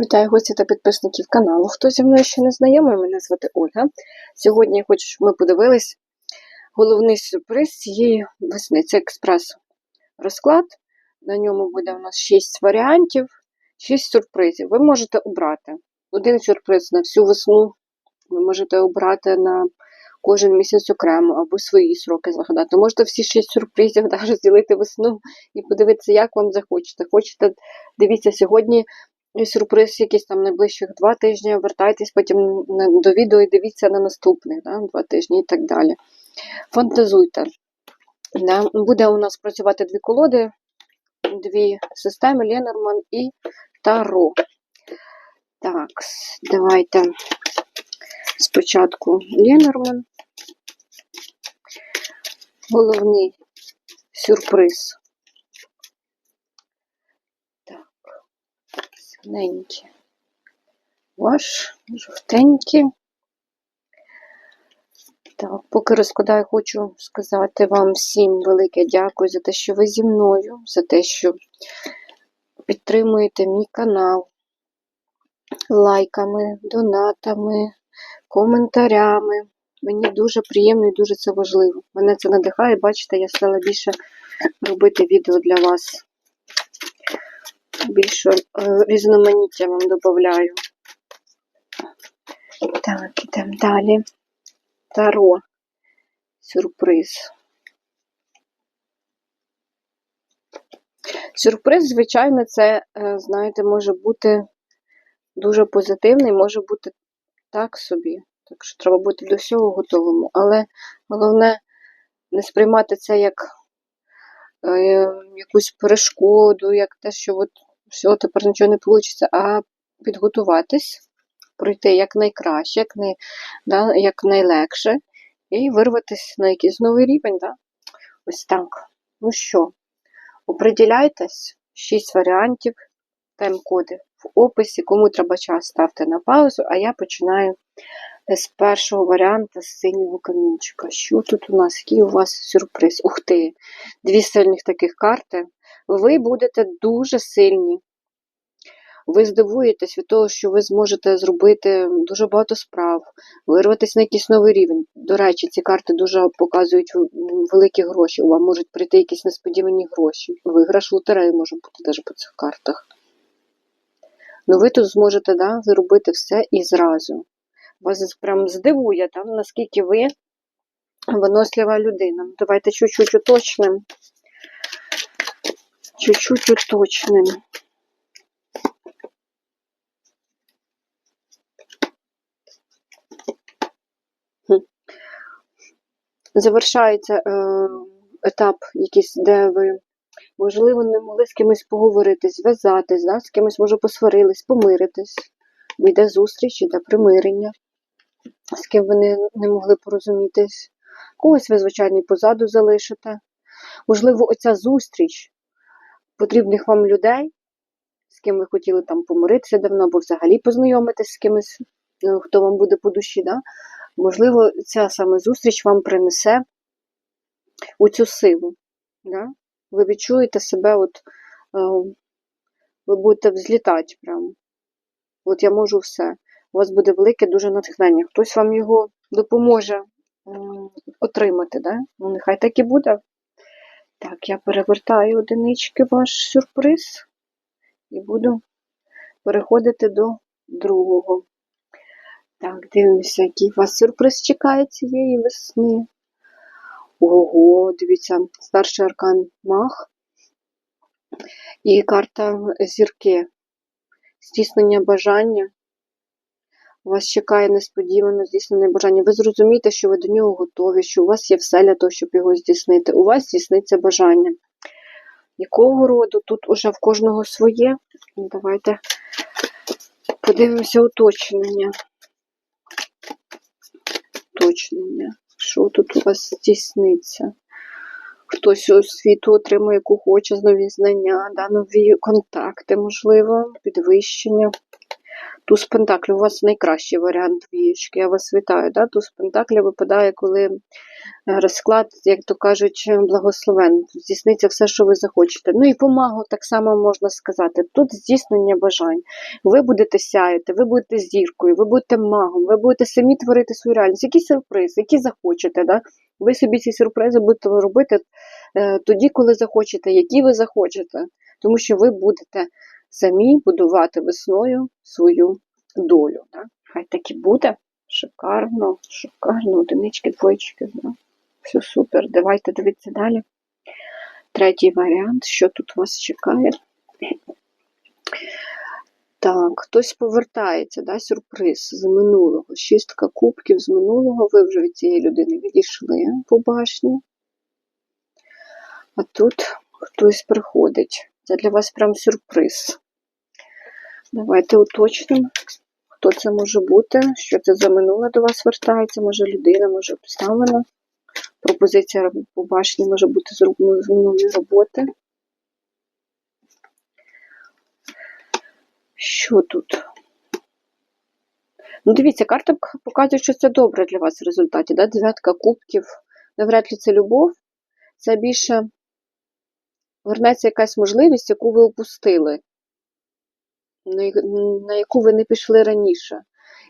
Вітаю гості та підписників каналу. Хто зі мною ще не знайомий, мене звати Ольга. Сьогодні щоб ми подивились головний сюрприз цієї весни. Це експрес-розклад. На ньому буде у нас 6 варіантів, 6 сюрпризів. Ви можете обрати один сюрприз на всю весну, ви можете обрати на кожен місяць окремо або свої сроки загадати. Можете всі 6 сюрпризів да, розділити весну і подивитися, як вам захочете. Хочете, дивіться сьогодні сюрприз якийсь там найближчих два тижні, вертайтесь потім до відео і дивіться на наступних да, два тижні і так далі. Фантазуйте. Да. Буде у нас працювати дві колоди, дві системи Ленорман і Таро. Так, давайте спочатку Ленорман. Головний сюрприз. Зелененький. Ваш жовтенький. Так, поки розкладаю, хочу сказати вам всім велике дякую за те, що ви зі мною, за те, що підтримуєте мій канал лайками, донатами, коментарями. Мені дуже приємно і дуже це важливо. Мене це надихає, бачите, я стала більше робити відео для вас. Більше е, різноманіття вам додаю. Так, ідемо далі. Таро. Сюрприз. Сюрприз, звичайно, це, е, знаєте, може бути дуже позитивний, може бути так собі. Так що треба бути до всього готовому. Але головне не сприймати це як е, якусь перешкоду, як те, що от все, тепер нічого не вийде, а підготуватись, пройти якнайкраще, як, най, да, як найлегше, і вирватися на якийсь новий рівень. Да? Ось так. Ну що, оприділяйтесь, шість варіантів, тайм-коди в описі. Кому треба час, ставте на паузу, а я починаю з першого варіанту з синього камінчика. Що тут у нас? Який у вас сюрприз? Ух ти! Дві сильних таких карти. Ви будете дуже сильні. Ви здивуєтесь від того, що ви зможете зробити дуже багато справ, вирватися на якийсь новий рівень. До речі, ці карти дуже показують великі гроші. Вам можуть прийти якісь несподівані гроші. Виграш лотереї може бути навіть по цих картах. Ну ви тут зможете да, зробити все і зразу. Вас прям здивує, там, наскільки ви винослива людина. Давайте чуть-чуть уточним. Чуть-чуть уточним. Завершається е, етап, якийсь, де ви, можливо, не могли з кимось поговорити, зв'язатись, да? з кимось, може, посварились, помиритись. Йде зустріч, йде примирення, з ким ви не, не могли порозумітись. Когось ви, звичайно, позаду залишите. Можливо, оця зустріч потрібних вам людей, з ким ви хотіли там помиритися давно, або взагалі познайомитись з кимось, е, хто вам буде по душі. Да? Можливо, ця саме зустріч вам принесе у цю силу. Да? Ви відчуєте себе, от, е, ви будете взлітати прямо. От я можу все. У вас буде велике дуже натхнення. Хтось вам його допоможе отримати, да? Ну, нехай так і буде. Так, я перевертаю одинички ваш сюрприз і буду переходити до другого. Так, дивимося, який вас сюрприз чекає цієї весни. Ого, дивіться, старший аркан мах і карта зірки. Здійснення бажання. Вас чекає несподівано здійснене бажання. Ви зрозумієте, що ви до нього готові, що у вас є все для того, щоб його здійснити. У вас здійсниться бажання. Якого роду? Тут уже в кожного своє. Давайте подивимося уточнення. Уточнення. Що тут у вас здійсниться? Хтось освіту отримує, яку хоче, нові знання, да, нові контакти, можливо, підвищення. Туз Пентаклів у вас найкращий варіант двієчки. Я вас вітаю. Да? Туз Пентаклів випадає, коли е, розклад, як то кажуть, благословен. Здійсниться все, що ви захочете. Ну і помагу так само можна сказати. Тут здійснення бажань. Ви будете сяяти, ви будете зіркою, ви будете магом, ви будете самі творити свою реальність. Який сюрприз, який захочете. Да? Ви собі ці сюрпризи будете робити е, тоді, коли захочете, які ви захочете. Тому що ви будете самі будувати весною свою долю. Да? Хай так і буде. Шикарно, шикарно, одинички, двоєчки. Да? Все супер. Давайте дивитися далі. Третій варіант, що тут вас чекає. Так, хтось повертається, да, сюрприз з минулого. Шістка кубків з минулого. Ви вже від цієї людини відійшли по башні. А тут хтось приходить. Це для вас прям сюрприз. Давайте уточнимо, хто це може бути, що це за минуле до вас вертається, може людина, може обставина. Пропозиція по башні може бути з з минулої роботи. Що тут? Ну, дивіться, карта показує, що це добре для вас в результаті. Да? Дев'ятка кубків. Навряд ли це любов. Це більше вернеться якась можливість, яку ви упустили, на яку ви не пішли раніше.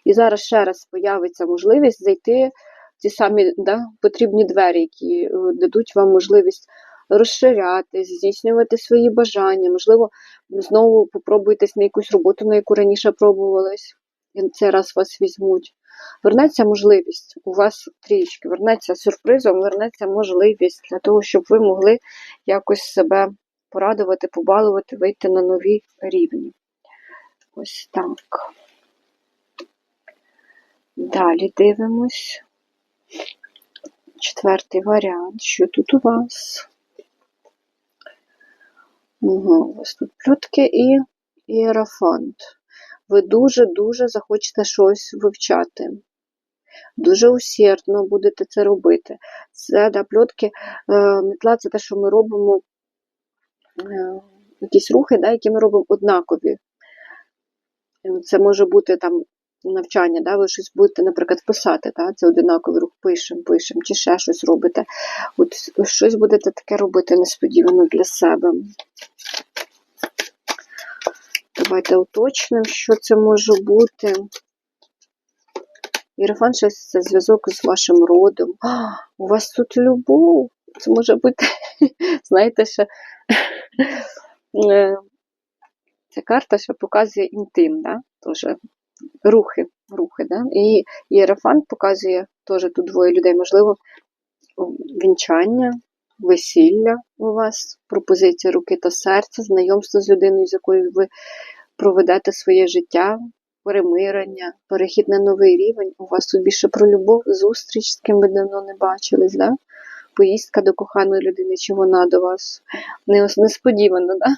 І зараз ще раз появиться можливість зайти в ті самі да, потрібні двері, які е, дадуть вам можливість розширятись, здійснювати свої бажання. Можливо, знову попробуйтесь на якусь роботу, на яку раніше пробувались, і цей раз вас візьмуть. Вернеться можливість у вас трішки, вернеться сюрпризом, вернеться можливість для того, щоб ви могли якось себе порадувати, побалувати, вийти на нові рівні. Ось так. Далі дивимось. Четвертий варіант. Що тут у вас? Угу, у вас тут плютки і іерафант. Ви дуже-дуже захочете щось вивчати. Дуже усердно будете це робити. Це да, пльотки, е, метла це те, що ми робимо, е, якісь рухи, да, які ми робимо однакові. Е, Це може бути там навчання, да, ви щось будете, наприклад, писати, да, це одинаковий рух, пишемо, пишемо, чи ще щось робите. От щось будете таке робити несподівано для себе. Давайте уточнимо, що це може бути. Єрофан щось це зв'язок з вашим родом. А, у вас тут любов. Це може бути, знаєте, що е, ця карта ще показує інтим, да? Тоже рухи, рухи, да? І Єрофант показує теж тут двоє людей, можливо, вінчання, весілля у вас, пропозиція руки та серця, знайомство з людиною, з якою ви проведете своє життя, перемирення, перехід на новий рівень. У вас тут більше про любов, зустріч, з ким ви давно не бачились, да? поїздка до коханої людини, чи вона до вас. Не- Несподівано, да?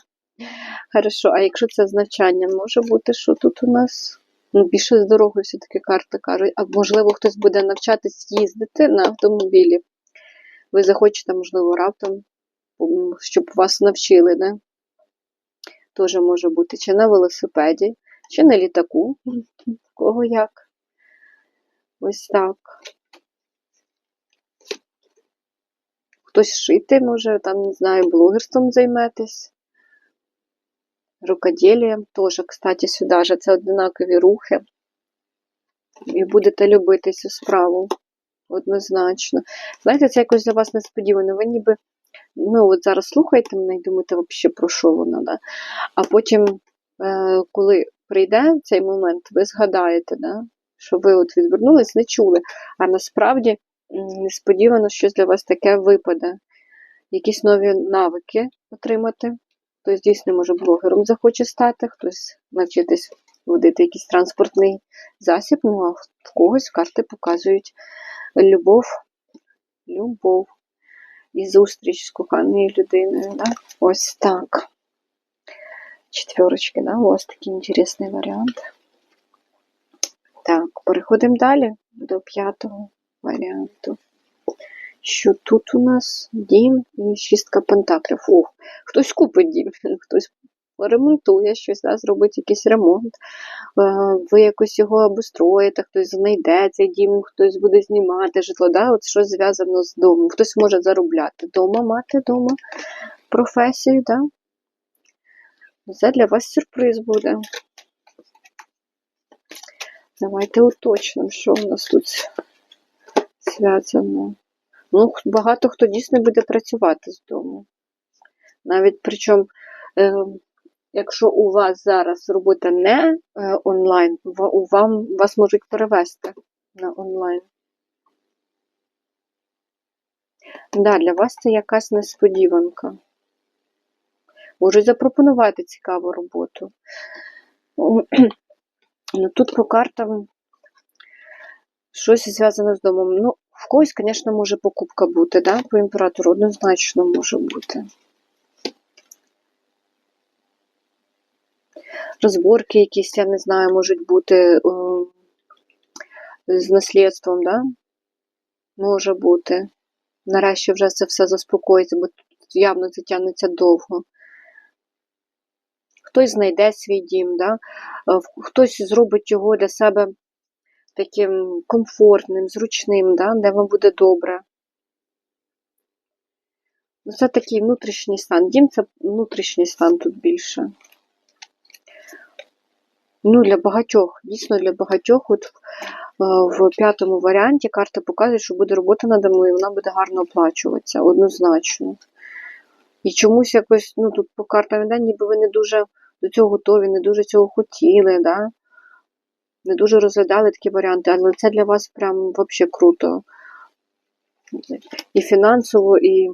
Хорошо, а якщо це з навчанням, може бути, що тут у нас ну, більше з дорогою все-таки карта кажуть, а можливо хтось буде навчатись їздити на автомобілі. Ви захочете, можливо, раптом, щоб вас навчили, не? Теж може бути чи на велосипеді, чи на літаку. Кого як. Ось так. Хтось шити може, там, не знаю, блогерством займетесь. Рукоділієм теж, кстати, сюди ж це однакові рухи. І будете любити цю справу. Однозначно. Знаєте, це якось для вас несподівано. Ви ніби, ну, от зараз слухаєте мене і думаєте, взагалі, про що воно, да? А потім, е, коли прийде цей момент, ви згадаєте, да? що ви от відвернулись, не чули. А насправді несподівано щось для вас таке випаде. Якісь нові навики отримати. Хтось дійсно може блогером захоче стати, хтось навчитись водити якийсь транспортний засіб, ну а в когось карти показують любов, любов і зустріч з коханою людиною. Да? Ось так. Четверочки, да? вас такий інтересний варіант. Так, переходимо далі до п'ятого варіанту. Що тут у нас дім і шістка пентаклів. Ох, хтось купить дім, хтось поремонтує щось, да, зробить якийсь ремонт, е, ви якось його обустроїте, хтось знайде цей дім, хтось буде знімати житло, да, от щось зв'язано з домом, хтось може заробляти дома, мати дома професію, да. Це для вас сюрприз буде. Давайте уточнимо, що у нас тут зв'язано. Ну, багато хто дійсно буде працювати з дому. Навіть причому, е, якщо у вас зараз робота не е, онлайн, вам, вас можуть перевести на онлайн. Да, для вас це якась несподіванка. Можуть запропонувати цікаву роботу. Ну, тут по картам щось зв'язане з домом. Ну, в когось, звісно, може покупка бути, да? по імператору однозначно може бути. Розборки якісь, я не знаю, можуть бути з наслідством, да? Може бути. Нарешті вже це все заспокоїться, бо тут явно це тягнеться довго. Хтось знайде свій дім, да? е, хтось зробить його для себе таким комфортним, зручним, да? де вам буде добре. Це такий внутрішній стан. Дім це внутрішній стан тут більше. Ну, для багатьох, дійсно для багатьох, от е, в п'ятому варіанті карти показують, що буде робота над мною, і вона буде гарно оплачуватися, однозначно. І чомусь якось, ну тут по картам іде, ніби ви не дуже до цього готові, не дуже цього хотіли, да? не дуже розглядали такі варіанти, але це для вас прям взагалі круто. І фінансово, і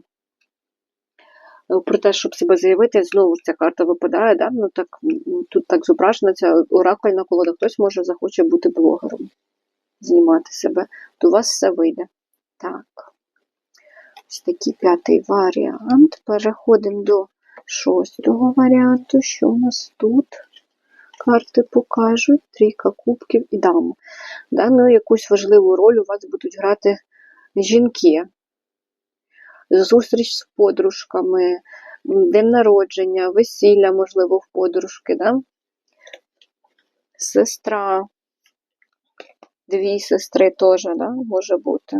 про те, щоб себе заявити, знову ж ця карта випадає, да? ну, так, тут так зображена ця оракульна колода. Хтось може захоче бути блогером, знімати себе, то у вас все вийде. Так. Ось такий п'ятий варіант. Переходимо до шостого варіанту. Що у нас тут? Карти покажуть. Трійка кубків і дама. Да? Ну, якусь важливу роль у вас будуть грати жінки. Зустріч з подружками, день народження, весілля, можливо, в подружки. Да? Сестра. Дві сестри теж да? може бути.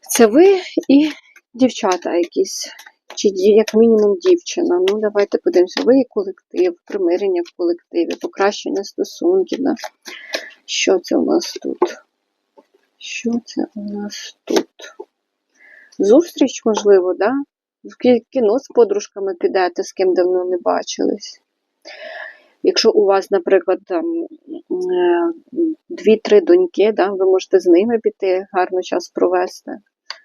Це ви і дівчата якісь, чи як мінімум дівчина. Ну, давайте подивимося. Ви і колектив, примирення в колективі, покращення стосунків. Да? Що це у нас тут? Що це у нас тут? Зустріч, можливо, да? В кіно з подружками підете, з ким давно не бачились. Якщо у вас, наприклад, там е, дві-три доньки, да, ви можете з ними піти, гарно час провести,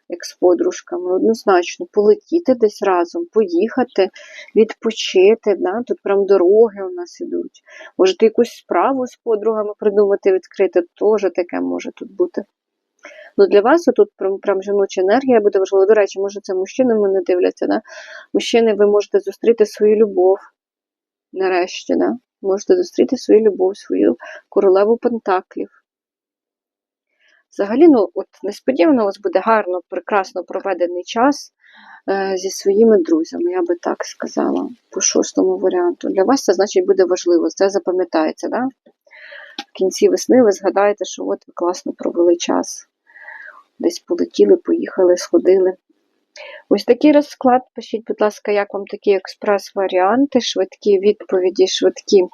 як з подружками, однозначно, полетіти десь разом, поїхати, відпочити. Да? Тут прям дороги у нас ідуть. Можете якусь справу з подругами придумати, відкрити, теж таке може тут бути. Ну, для вас тут прям, прям жіноча енергія буде важлива. До речі, може, це мужчини мене дивляться. Да? Мужчини, ви можете зустріти свою любов нарешті, да? можете зустріти свою любов, свою королеву пентаклів. Взагалі, ну, от несподівано у вас буде гарно, прекрасно проведений час е, зі своїми друзями, я би так сказала, по шостому варіанту. Для вас це значить буде важливо, це запам'ятається, да? В кінці весни ви згадаєте, що от ви класно провели час. Десь полетіли, поїхали, сходили. Ось такий розклад. Пишіть, будь ласка, як вам такі експрес-варіанти, швидкі відповіді, швидкі е,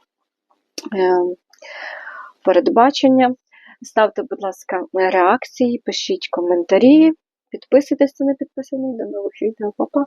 передбачення. Ставте, будь ласка, реакції, пишіть коментарі, підписуйтесь, хто не підписаний. До нових відео, Па-па!